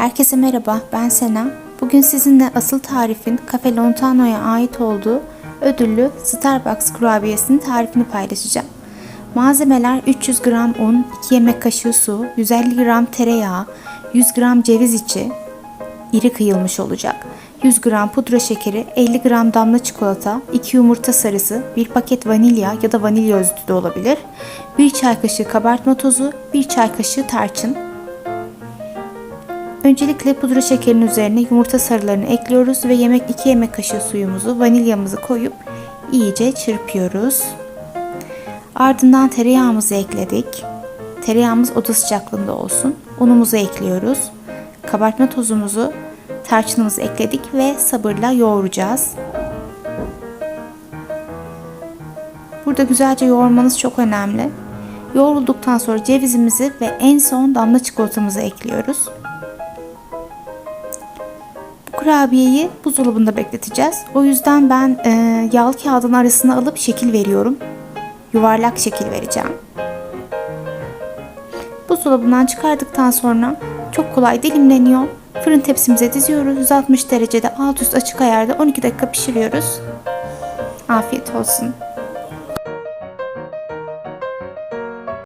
Herkese merhaba, ben Sena. Bugün sizinle asıl tarifin Cafe Lontano'ya ait olduğu ödüllü Starbucks kurabiyesinin tarifini paylaşacağım. Malzemeler 300 gram un, 2 yemek kaşığı su, 150 gram tereyağı, 100 gram ceviz içi, iri kıyılmış olacak. 100 gram pudra şekeri, 50 gram damla çikolata, 2 yumurta sarısı, 1 paket vanilya ya da vanilya özütü de olabilir, 1 çay kaşığı kabartma tozu, 1 çay kaşığı tarçın, Öncelikle pudra şekerinin üzerine yumurta sarılarını ekliyoruz ve yemek 2 yemek kaşığı suyumuzu, vanilyamızı koyup iyice çırpıyoruz. Ardından tereyağımızı ekledik. Tereyağımız oda sıcaklığında olsun. Unumuzu ekliyoruz. Kabartma tozumuzu, tarçınımızı ekledik ve sabırla yoğuracağız. Burada güzelce yoğurmanız çok önemli. Yoğrulduktan sonra cevizimizi ve en son damla çikolatamızı ekliyoruz. Kurabiyeyi buzdolabında bekleteceğiz. O yüzden ben e, yağlı kağıdın arasına alıp şekil veriyorum. Yuvarlak şekil vereceğim. Buzdolabından çıkardıktan sonra çok kolay dilimleniyor. Fırın tepsimize diziyoruz. 160 derecede alt üst açık ayarda 12 dakika pişiriyoruz. Afiyet olsun.